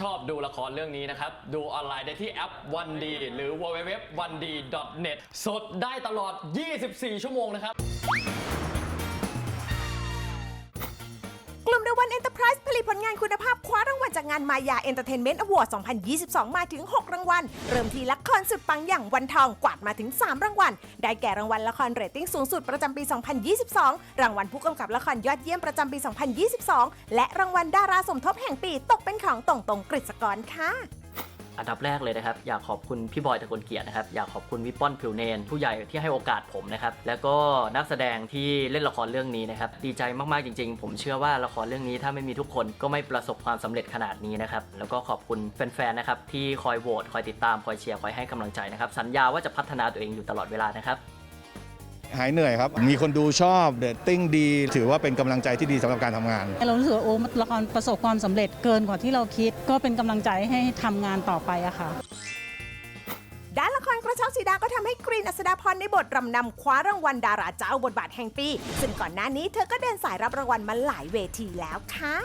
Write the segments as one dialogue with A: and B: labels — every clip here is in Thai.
A: ชอบดูละครเรื่องนี้นะครับ ดูออนไลน์ได้ที่แอปวันดีหรือ www วันดี net สดได้ตลอด 24 ชั่วโมงนะครับ
B: กลุ่ม The One Enterprise ผลิตผลงานคุณภาพคว้ารางวัลจากงานมายาเอนเตอร์เทนเมนต์อวอร์ด2022 มาถึง 6 รางวัล เริ่มที่ละครสุดปังอย่างวันทองกวาดมาถึง 3 รางวัล ได้แก่รางวัลละครเรตติ้งสูงสุดประจำปี 2022 รางวัลผู้กำกับละครยอดเยี่ยมประจำปี 2022 และรางวัลดาราสมทบแห่งปีตกเป็นของตรงตรงกฤษกรค่ะ
C: อันดับแรกเลยนะครับ อยากขอบคุณพี่บอยตะกลเกียรตินะครับ อยากขอบคุณวิปป้อนผิวเนน ผู้ใหญ่ที่ให้โอกาสผมนะครับ แล้วก็นักแสดงที่เล่นละครเรื่องนี้นะครับ ดีใจมากๆจริง ๆ ผมเชื่อว่าละครเรื่องนี้ถ้าไม่มีทุกคนก็ไม่ประสบความสำเร็จขนาดนี้นะครับ แล้วก็ขอบคุณแฟนๆนะครับที่คอยโหวตคอยติดตามคอยเชียร์คอยให้กำลังใจนะครับ สัญญาว่าจะพัฒนาตัวเองอยู่ตลอดเวลานะครับ
D: หายเหนื่อยครับ มีคนดูชอบเดตติ้งดี ถือว่าเป็นกำลังใจที่ดีสำหรับการทำงาน
E: เรารู้สึกว่าโอ้ละครประสบความสำเร็จเกินกว่าที่เราคิด ก็เป็นกำลังใจให้ทำงานต่อไปอะค่ะ
B: ด้านละครกระเช้าสีดาก็ทำให้กรีนอัศดาพรในบทรำนำคว้ารางวัลดาราเจ้าบทบาทแห่งปี ซึ่งก่อนหน้านี้เธอก็เดินสายรับรางวัลมาหลายเวทีแล้วค่ะ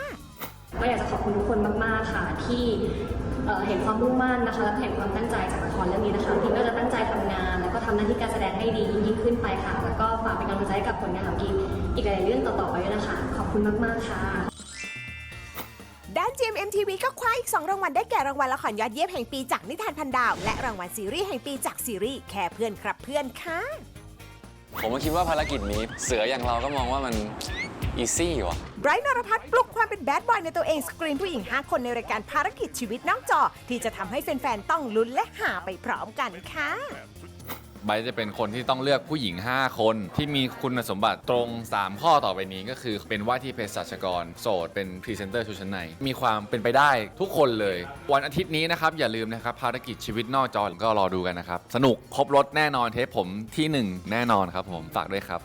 F: ก็อยากจะขอบคุณทุกคนมาก ๆ ค่ะที่ เอ่อเห็นความมุ่งมั่นนะคะและเห็นความตั้งใจจากละครเรื่องนี้นะคะทีมก็จะตั้งใจทำงาน แล้วก็ทำหน้าที่การแสดงให้ดียิ่งขึ้นไปค่ะ แล้วก็ฝากเป็นกำลังใจให้กับผลงานของกีอีกหลายๆเรื่องต่อๆไปด้วยนะคะ ขอบคุณมากๆค่ะ
B: ด้าน GMMTV ก็คว้าอีก 2 รางวัลได้แก่รางวัลละครยอดเยี่ยมแห่งปีจากนิทานพันดาว และรางวัลซีรีส์แห่งปีจากซีรีส์แค่เพื่อนครับเพื่อนค่ะ
G: ผมก็คิดว่าภารกิจนี้เสืออย่างเราก็มองว่ามัน อีซี่ว่ะ
B: ไบรท์นรพัฒน์ปลุกความเป็นแบดบอยในตัวเองสกรีนผู้หญิง 5 คนในรายการภารกิจชีวิตนอกจอ ที่จะทำให้แฟนๆต้องลุ้นและหาไปพร้อมกันค่ะ
H: ไบร์ทจะเป็นคนที่ต้องเลือกผู้หญิง 5 คน ที่มีคุณสมบัติตรง 3 ข้อต่อไปนี้ก็คือเป็นว่าที่เภสัชกร โสด เป็นพรีเซนเตอร์ชุดชั้นใน มีความเป็นไปได้ทุกคนเลย วันอาทิตย์นี้นะครับ อย่าลืมนะครับ ภารกิจชีวิตนอกจอก็รอดูกันนะครับ สนุกครบรถแน่นอนเทปผมที่ 1 แน่นอนครับผมฝากด้วยครับ